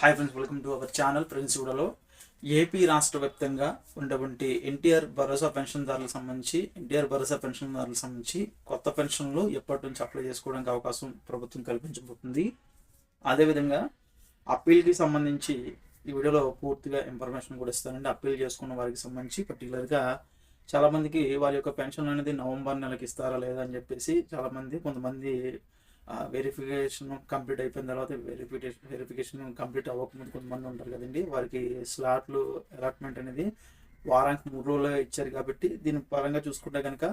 Hi friends welcome to our channel friends కూడా AP రాష్ట్ర వ్యాప్తంగా ఉన్నటువంటి ఎన్టీఆర్ భరోసా పెన్షన్దారులకు సంబంధించి ఎన్టీఆర్ భరోసా పెన్షన్దారులకు సంబంధించి కొత్త పెన్షన్లు ఎప్పటి నుంచి అప్లై చేసుకోవడానికి అవకాశం ప్రభుత్వం కల్పించబోతుంది. అదేవిధంగా అప్పీల్కి సంబంధించి ఈ వీడియోలో పూర్తిగా ఇన్ఫర్మేషన్ కూడా ఇస్తానండి. అప్పీల్ చేసుకున్న వారికి సంబంధించి పర్టికులర్గా చాలామందికి వారి యొక్క పెన్షన్ అనేది నవంబర్ నెలకి ఇస్తారా లేదా అని చెప్పేసి చాలామంది కొంతమంది వెరిఫికేషన్ కంప్లీట్ అయిపోయిన తర్వాత వెరిఫికేషన్ వెరిఫికేషన్ కంప్లీట్ అవ్వకముందు కొంతమంది ఉంటారు కదండి వారికి స్లాట్లు అలాట్మెంట్ అనేది వారానికి మూడు రోజులు ఇచ్చారు కాబట్టి దీని పరంగా చూసుకుంటే కనుక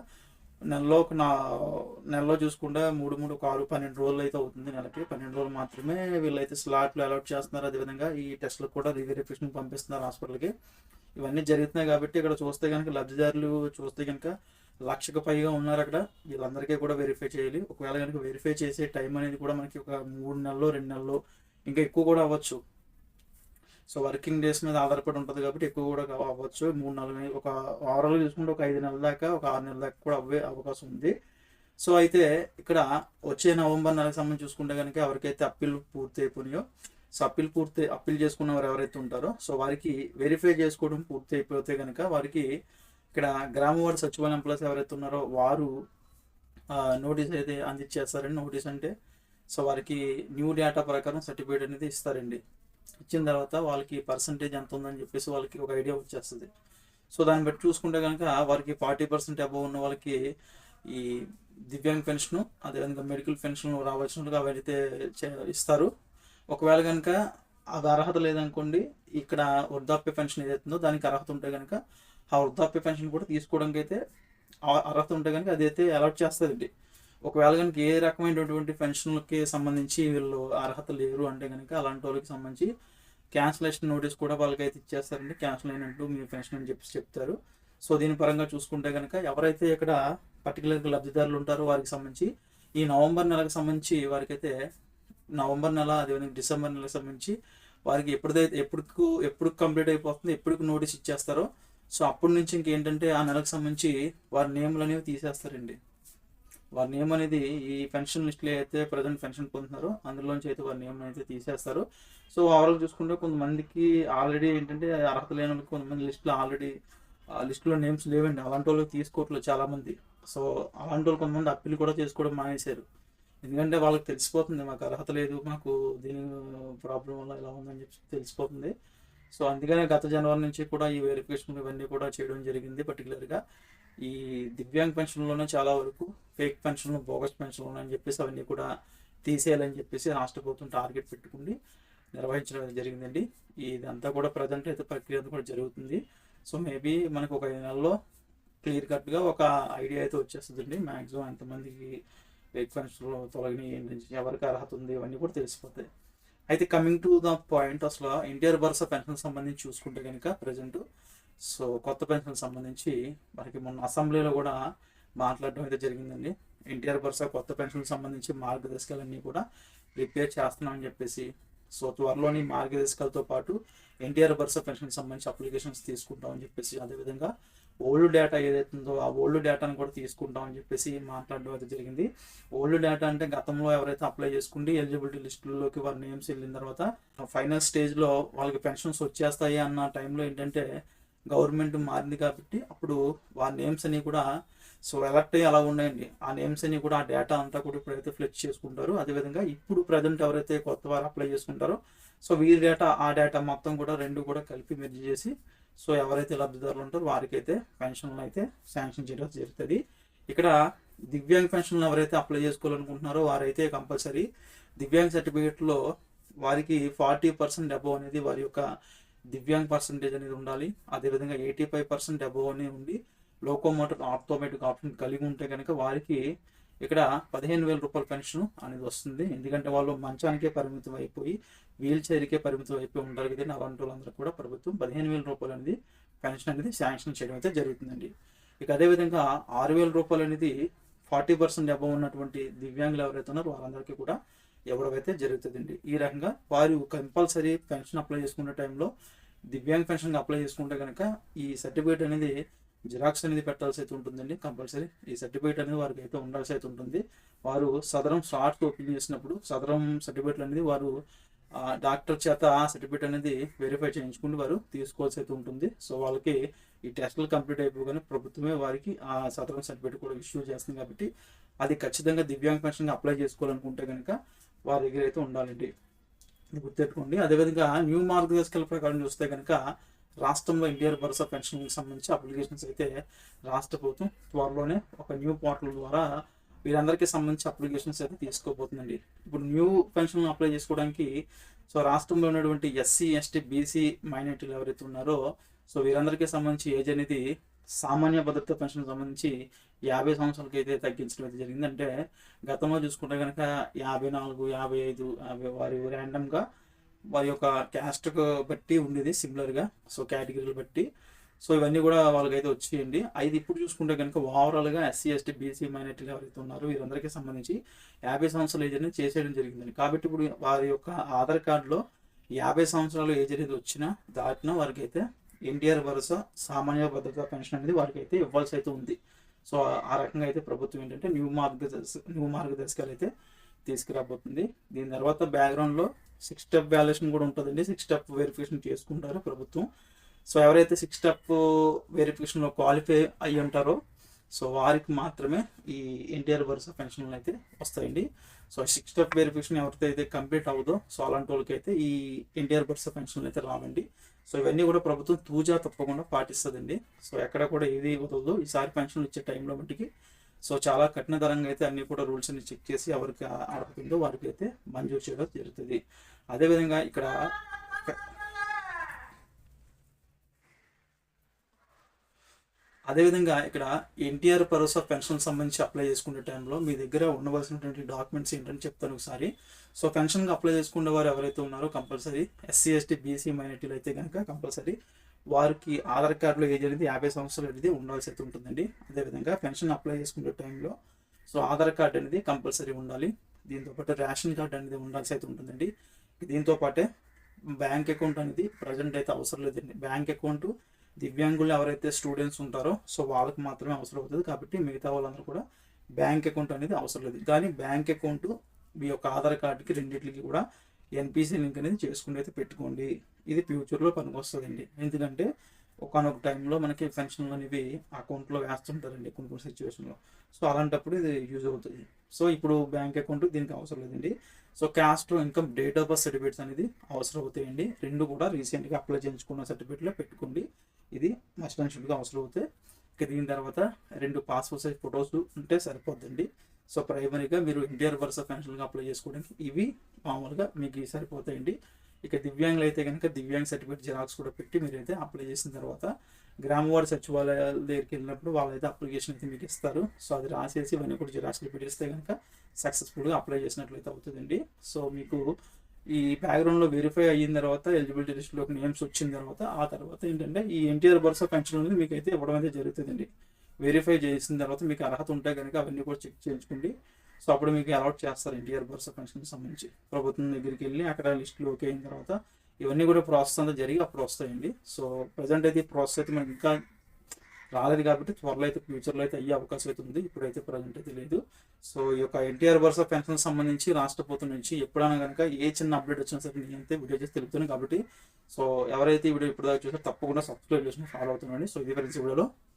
నెలలో ఒక నా నెలలో చూసుకుంటే మూడు మూడు ఒక ఆరు పన్నెండు రోజులు అయితే అవుతుంది నెలకి. పన్నెండు రోజులు మాత్రమే వీళ్ళైతే స్లాట్లు అలాట్ చేస్తున్నారు. అదేవిధంగా ఈ టెస్ట్లకు కూడా రీవెరిఫికేషన్ పంపిస్తున్నారు హాస్పిటల్కి ఇవన్నీ జరుగుతున్నాయి కాబట్టి ఇక్కడ చూస్తే కనుక లబ్ధిదారులు చూస్తే కనుక లక్షకు పైగా ఉన్నారు అక్కడ. వీళ్ళందరికీ కూడా వెరిఫై చేయాలి. ఒకవేళ కనుక వెరిఫై చేసే టైం అనేది కూడా మనకి ఒక మూడు నెలలు రెండు నెలలు ఇంకా ఎక్కువ కూడా అవ్వచ్చు. సో వర్కింగ్ డేస్ మీద ఆధారపడి ఉంటుంది కాబట్టి ఎక్కువ కూడా అవ్వచ్చు. మూడు నెలలు ఒక ఓవరాల్ చూసుకుంటే ఒక ఐదు నెలల దాకా ఒక ఆరు నెలల దాకా కూడా అవ్వే అవకాశం ఉంది. సో అయితే ఇక్కడ వచ్చే నవంబర్ నెలకు సంబంధించి చూసుకుంటే కనుక ఎవరికైతే అప్పీలు పూర్తి అయిపోయినాయో సో అప్పీల్ పూర్తి అప్పీల్ చేసుకున్న వారు ఎవరైతే ఉంటారో సో వారికి వెరిఫై చేసుకోవడం పూర్తి అయిపోతే కనుక వారికి ఇక్కడ గ్రామ వార్డు సచివాలయం ప్లస్ ఎవరైతే ఉన్నారో వారు నోటీస్ అయితే అందించేస్తారండి నోటీస్ అంటే సో వారికి న్యూ డేటా ప్రకారం సర్టిఫికేట్ అనేది ఇస్తారండి. ఇచ్చిన తర్వాత వాళ్ళకి పర్సంటేజ్ ఎంత ఉందని చెప్పేసి వాళ్ళకి ఒక ఐడియా వచ్చేస్తుంది. సో దాన్ని బట్టి చూసుకుంటే కనుక వారికి ఫార్టీ పర్సెంట్ అబవ్ ఉన్న వాళ్ళకి ఈ దివ్యాంగ్ పెన్షన్ అదేవిధంగా మెడికల్ పెన్షన్ రావాల్సినట్టుగా అవైతే ఇస్తారు ఒకవేళ కనుక అది అర్హత లేదనుకోండి ఇక్కడ వృద్ధాప్య పెన్షన్ ఏదైతుందో దానికి అర్హత ఉంటే కనుక ఆ వృద్ధాప్య పెన్షన్ కూడా తీసుకోవడానికి అయితే అర్హత ఉంటే కనుక అదైతే అలాట్ చేస్తుందండి. ఒకవేళ కనుక ఏ రకమైనటువంటి పెన్షన్లకి సంబంధించి వీళ్ళు అర్హత లేరు అంటే కనుక అలాంటి వాళ్ళకి సంబంధించి క్యాన్సిలేషన్ నోటీస్ కూడా వాళ్ళకైతే ఇచ్చేస్తారండి. క్యాన్సిల్ అయినట్టు మీ పెన్షన్ అని చెప్పి చెప్తారు. సో దీని పరంగా చూసుకుంటే కనుక ఎవరైతే ఇక్కడ పర్టికులర్గా లబ్ధిదారులు ఉంటారో వారికి సంబంధించి ఈ నవంబర్ నెలకు సంబంధించి వారికైతే నవంబర్ నెల అదేవిధంగా డిసెంబర్ నెలకు సంబంధించి వారికి ఎప్పుడైతే ఎప్పుడు ఎప్పుడు కంప్లీట్ అయిపోతుంది ఎప్పుడు నోటీస్ ఇచ్చేస్తారో. సో అప్పటి నుంచి ఇంకేంటంటే ఆ నెలకు సంబంధించి వారి నేమ్లు అనేవి తీసేస్తారండి. వారి నేమ్ అనేది ఈ పెన్షన్ లిస్ట్లో అయితే ప్రజెంట్ పెన్షన్ పొందుతున్నారో అందులోంచి అయితే వారి నేమ్ అయితే తీసేస్తారు. సో ఓవరాల్ చూసుకుంటే కొంతమందికి ఆల్రెడీ ఏంటంటే అర్హత లేని వాళ్ళకి కొంతమంది లిస్టులో ఆల్రెడీ లిస్టులో నేమ్స్ లేవండి. అలాంటి వాళ్ళు తీసుకోవట్లేదు చాలామంది. సో అలాంటి వాళ్ళు కొంతమంది అప్పీల్ కూడా చేసుకోవడం మానేశారు. ఎందుకంటే వాళ్ళకి తెలిసిపోతుంది మాకు అర్హత లేదు మాకు దీని ప్రాబ్లం వల్ల ఇలా ఉందని చెప్పి తెలిసిపోతుంది. సో అందుకనే గత జనవరి నుంచి కూడా ఈ వెరిఫికేషన్ ఇవన్నీ కూడా చేయడం జరిగింది పర్టికులర్గా ఈ దివ్యాంగ్ పెన్షన్లోనే చాలా వరకు ఫేక్ పెన్షన్లు బోగస్ పెన్షన్లు అని చెప్పేసి అవన్నీ కూడా తీసేయాలని చెప్పేసి రాష్ట్ర ప్రభుత్వం టార్గెట్ పెట్టుకుని నిర్వహించడం జరిగిందండి. ఇదంతా కూడా ప్రజెంట్ అయితే ప్రక్రియ కూడా జరుగుతుంది. సో మేబీ మనకు ఒక ఐదు నెలలో క్లియర్ కట్గా ఒక ఐడియా అయితే వచ్చేస్తుందండి. మ్యాక్సిమం ఎంతమందికి ఎగ్జామ్స్లో తొలగినాయి ఎవరికి అర్హత ఉంది ఇవన్నీ కూడా తెలిసిపోతాయి. అయితే కమింగ్ టు ద పాయింట్ అసలు ఎన్టీఆర్ భరోసా పెన్షన్ సంబంధించి చూసుకుంటే కనుక ప్రజెంట్ సో కొత్త పెన్షన్ సంబంధించి మనకి మొన్న అసెంబ్లీలో కూడా మాట్లాడడం అయితే జరిగిందండి. ఎన్టీఆర్ భరోసా కొత్త పెన్షన్ సంబంధించి మార్గదర్శకాలన్నీ కూడా రిపేర్ చేస్తున్నామని చెప్పేసి సో త్వరలోని మార్గదర్శకాలతో పాటు ఎన్టీఆర్ భరోసా పెన్షన్ సంబంధించి అప్లికేషన్స్ తీసుకుంటామని చెప్పేసి అదేవిధంగా ఓల్డ్ డేటా ఏదైతుందో ఆ ఓల్డ్ డేటాను కూడా తీసుకుంటామని చెప్పేసి మాట్లాడడం అయితే జరిగింది. ఓల్డ్ డేటా అంటే గతంలో ఎవరైతే అప్లై చేసుకుంటే ఎలిజిబిలిటీ లిస్టుల్లోకి వారి నేమ్స్ వెళ్ళిన తర్వాత ఫైనల్ స్టేజ్లో వాళ్ళకి పెన్షన్స్ వచ్చేస్తాయి అన్న టైంలో ఏంటంటే గవర్నమెంట్ మారింది కాబట్టి అప్పుడు వారి నేమ్స్ అన్ని కూడా సో ఎలక్ట్ అయ్యి అలా ఉన్నాయండి. ఆ నేమ్స్ అన్ని కూడా ఆ డేటా అంతా కూడా ఇప్పుడైతే ఫ్లెక్స్ చేసుకుంటారు. అదేవిధంగా ఇప్పుడు ప్రజెంట్ ఎవరైతే కొత్త వారు అప్లై చేసుకుంటారో సో వీరి డేటా ఆ డేటా మొత్తం కూడా రెండు కూడా కలిపి మెర్జ్ చేసి సో ఎవరైతే లబ్ధిదారులు ఉంటారో వారికైతే పెన్షన్లు అయితే శాంక్షన్ చేయడం జరుగుతుంది. ఇక్కడ దివ్యాంగ్ పెన్షన్లు ఎవరైతే అప్లై చేసుకోవాలనుకుంటున్నారో వారైతే కంపల్సరీ దివ్యాంగ్ సర్టిఫికేట్లో వారికి ఫార్టీ పర్సెంట్ అబవ్ అనేది వారి యొక్క దివ్యాంగ్ పర్సంటేజ్ అనేది ఉండాలి. అదేవిధంగా ఎయిటీ ఫైవ్ పర్సెంట్ అబవ్ అనేది ఉండి లోకోమోటర్ ఆటోమేటిక్ ఆప్షన్ కలిగి ఉంటే కనుక వారికి ఇక్కడ పదిహేను వేల రూపాయల పెన్షన్ అనేది వస్తుంది. ఎందుకంటే వాళ్ళు మంచానికే పరిమితం అయిపోయి వీల్ చైర్కే పరిమితం అయిపోయి ఉంటారు కదండి. అలాంటి వాళ్ళందరూ కూడా ప్రభుత్వం పదిహేను వేల రూపాయలు అనేది పెన్షన్ అనేది శాంక్షన్ చేయడం అయితే జరుగుతుందండి. ఇక అదేవిధంగా ఆరు వేల రూపాయలు అనేది ఫార్టీ పర్సెంట్ అబవ్ ఉన్నటువంటి దివ్యాంగులు ఎవరైతే ఉన్నారో వాళ్ళందరికీ కూడా ఎవరైతే జరుగుతుందండి. ఈ రకంగా వారు కంపల్సరీ పెన్షన్ అప్లై చేసుకునే టైంలో దివ్యాంగ్ పెన్షన్ అప్లై చేసుకుంటే కనుక ఈ సర్టిఫికేట్ అనేది జిరాక్స్ అనేది పెట్టాల్సి అయితే ఉంటుందండి కంపల్సరీ. ఈ సర్టిఫికేట్ అనేది వారికి అయితే ఉండాల్సి అయితే ఉంటుంది. వారు సదరం షార్ట్ ఓపెన్ చేసినప్పుడు సదరం సర్టిఫికేట్లు అనేది వారు డాక్టర్ చేత సర్టిఫికేట్ అనేది వెరిఫై చేయించుకుని వారు తీసుకోవాల్సి అయితే ఉంటుంది. సో వాళ్ళకి ఈ టెస్టులు కంప్లీట్ అయిపోగానే ప్రభుత్వమే వారికి ఆ సదరం సర్టిఫికేట్ కూడా ఇష్యూ చేస్తుంది కాబట్టి అది ఖచ్చితంగా దివ్యాంగ పెన్షన్ అప్లై చేసుకోవాలనుకుంటే కనుక వారి దగ్గర అయితే ఉండాలండి. గుర్తెట్టుకోండి అదేవిధంగా న్యూ మార్గదర్శకాల ప్రకారం చూస్తే కనుక రాష్ట్రంలో ఎన్టీఆర్ భరోసా పెన్షన్కి సంబంధించి అప్లికేషన్స్ అయితే రాష్ట్ర ప్రభుత్వం త్వరలోనే ఒక న్యూ పోర్టల్ ద్వారా వీరందరికీ సంబంధించి అప్లికేషన్స్ అయితే తీసుకోబోతుందండి. ఇప్పుడు న్యూ పెన్షన్ అప్లై చేసుకోవడానికి సో రాష్ట్రంలో ఉన్నటువంటి ఎస్సీ ఎస్టీ బీసీ మైనార్టీలు ఎవరైతే ఉన్నారో సో వీరందరికీ సంబంధించి ఏజ్ అనేది సామాన్య భద్రత పెన్షన్ సంబంధించి యాభై సంవత్సరాలకి అయితే తగ్గించడం అయితే జరిగిందంటే గతంలో చూసుకుంటే కనుక యాభై నాలుగు యాభై ఐదు యాభై వారి ర్యాండమ్గా వారి యొక్క క్యాస్ట్ బట్టి ఉండేది సిమిలర్గా సో కేటగిరీలు బట్టి. సో ఇవన్నీ కూడా వాళ్ళకైతే వచ్చేయండి. అయితే ఇప్పుడు చూసుకుంటే కనుక ఓవరాల్గా ఎస్సీ ఎస్టీ బీసీ మైనార్టీలు ఎవరైతే ఉన్నారో వీరందరికీ సంబంధించి యాభై సంవత్సరాల ఏజ్ అనేది చేసేయడం జరిగిందండి. కాబట్టి ఇప్పుడు వారి యొక్క ఆధార్ కార్డులో యాభై సంవత్సరాల ఏజ్ అనేది వచ్చినా దాటిన వారికి అయితే ఎన్టీఆర్ భరోసా సామాన్య భద్రతా పెన్షన్ అనేది వారికి అయితే ఇవ్వాల్సి అయితే ఉంది. సో ఆ రకంగా అయితే ప్రభుత్వం ఏంటంటే న్యూ మార్గదర్శ న్యూ మార్గదర్శకాలు అయితే తీసుకురాబోతుంది. దీని తర్వాత బ్యాక్గ్రౌండ్లో సిక్స్ స్టెప్ వ్యాల్యుయేషన్ కూడా ఉంటుందండి. సిక్స్ స్టెప్ వెరిఫికేషన్ చేసుకుంటారు ప్రభుత్వం. సో ఎవరైతే సిక్స్ స్టెప్ వెరిఫికేషన్లో క్వాలిఫై అయ్యి ఉంటారో సో వారికి మాత్రమే ఈ ఎన్టీఆర్ భరోసా పెన్షన్లు అయితే వస్తాయండి. సో సిక్స్ స్టెప్ వెరిఫికేషన్ ఎవరితో అయితే కంప్లీట్ అవ్వదో సో అలాంటి వాళ్ళకి అయితే ఈ ఎన్టీఆర్ వరుస పెన్షన్లు అయితే రావండి. సో ఇవన్నీ కూడా ప్రభుత్వం తూజా తప్పకుండా పాటిస్తుందండి. సో ఎక్కడ కూడా ఏది వదలదు. ఈసారి పెన్షన్లు ఇచ్చే టైంలో మట్టికి సో చాలా కఠినతరంగా అయితే అన్ని కూడా రూల్స్ అన్ని చెక్ చేసి ఎవరికి ఆడపిందో వారికి అయితే మంజూరు చేయడం జరుగుతుంది. అదేవిధంగా ఇక్కడ అదేవిధంగా ఇక్కడ ఎన్టీఆర్ భరోసా పెన్షన్ సంబంధించి అప్లై చేసుకునే టైంలో మీ దగ్గర ఉండవలసినటువంటి డాక్యుమెంట్స్ ఏంటని చెప్తాను ఒకసారి. సో పెన్షన్కి అప్లై చేసుకునే వారు ఎవరైతే ఉన్నారో కంపల్సరీ ఎస్సీ ఎస్టీ బీసీ మైనార్టీలు అయితే కనుక కంపల్సరీ వారికి ఆధార్ కార్డులో ఏజ్ అనేది యాభై సంవత్సరాలు అనేది ఉండాల్సి అయితే ఉంటుందండి. అదేవిధంగా పెన్షన్ అప్లై చేసుకునే టైంలో సో ఆధార్ కార్డు అనేది కంపల్సరీ ఉండాలి. దీంతో పాటు రేషన్ కార్డు అనేది ఉండాల్సి అయితే ఉంటుందండి. దీంతో పాటే బ్యాంక్ అకౌంట్ అనేది ప్రజెంట్ అయితే అవసరం లేదండి. బ్యాంక్ అకౌంట్ దివ్యాంగులు ఎవరైతే స్టూడెంట్స్ ఉంటారో సో వాళ్ళకి మాత్రమే అవసరం అవుతుంది. కాబట్టి మిగతా వాళ్ళందరూ కూడా బ్యాంక్ అకౌంట్ అనేది అవసరం లేదు. కానీ బ్యాంక్ అకౌంట్ మీ యొక్క ఆధార్ కార్డుకి రెండింటికి కూడా ఎన్పిసి లింక్ అనేది చేసుకుని అయితే పెట్టుకోండి. ఇది ఫ్యూచర్లో పనికొస్తుందండి. ఎందుకంటే ఒకనొక టైంలో మనకి పెన్షన్లు అనేవి అకౌంట్లో వేస్తుంటారండి కొన్ని కొన్ని సిచ్యువేషన్లో సో అలాంటప్పుడు ఇది యూజ్ అవుతుంది. సో ఇప్పుడు బ్యాంక్ అకౌంట్ దీనికి అవసరం లేదండి. So caste income date of birth certificates అనేది అవసరం అవుతాయండి. రెండు కూడా రీసెంట్గా అప్లై చేయించుకున్న సర్టిఫికేట్లో పెట్టుకోండి. ఇది మస్ట్ అండ్ షుడ్గా అవసరం అవుతాయి. ఇక దీని తర్వాత రెండు పాస్పోర్ట్ సైజ్ ఫొటోస్ ఉంటే సరిపోద్దండి. సో ప్రైమరీగా మీరు ఎన్టీఆర్ వరుస పెన్షన్గా అప్లై చేసుకోవడానికి ఇవి మామూలుగా మీకు సరిపోతాయండి ఇక దివ్యాంగులు అయితే కనుక దివ్యాంగ్ సర్టిఫికేట్ జిరాక్స్ కూడా పెట్టి మీరైతే అప్లై చేసిన తర్వాత గ్రామవారి సచివాలయాల దగ్గరికి వెళ్ళినప్పుడు వాళ్ళైతే అప్లికేషన్ అయితే మీకు ఇస్తారు. సో అది రాసేసి ఇవన్నీ కూడా జిరాక్స్లు పెట్టేస్తే కనుక సక్సెస్ఫుల్గా అప్లై చేసినట్లయితే అవుతుందండి. సో మీకు ఈ బ్యాక్గ్రౌండ్లో వెరిఫై అయిన తర్వాత ఎలిజిబిలిటీ లిస్టులోకి నేమ్స్ వచ్చిన తర్వాత ఆ తర్వాత ఏంటంటే ఈ ఎన్టీఆర్ భరోసా పెన్షన్ అనేది మీకు అయితే ఇవ్వడం అయితే జరుగుతుందండి. వెరిఫై చేసిన తర్వాత మీకు అర్హత ఉంటే కనుక అవన్నీ కూడా చెక్ చేయించుకోండి. సో అప్పుడు మీకు అలాట్ చేస్తారు ఎన్టీఆర్ భరోసా పెన్షన్కి సంబంధించి. ప్రభుత్వం దగ్గరికి వెళ్ళి అక్కడ లిస్టులు ఓకే అయిన తర్వాత ఇవన్నీ కూడా ప్రాసెస్ అంతా జరిగి అప్పుడు వస్తాయండి. సో ప్రజెంట్ అయితే ప్రాసెస్ అయితే మనకి ఇంకా రాలేదు కాబట్టి త్వరలో అయితే ఫ్యూచర్లో అయితే అయ్యే అవకాశం అయితే ఉంది. ఇప్పుడైతే ప్రజెంట్ అయితే లేదు. సో ఈ యొక్క ఎన్టీఆర్ బర్స్ పెన్షన్ సంబంధించి రాష్ట్ర ప్రభుత్వం నుంచి ఎప్పుడైనా కనుక ఏ చిన్న అప్డేట్ వచ్చినా సరే నేను అయితే వీడియో చేసి తెలుపుతున్నాను కాబట్టి సో ఎవరైతే ఈ వీడియో ఇప్పుడు దాకా చూసారో తప్పకుండా సబ్స్క్రైబ్ చేసుకుని ఫాలో అవుతున్నాండి సో ఇది ఫ్రెండ్స్ వీడియోలో.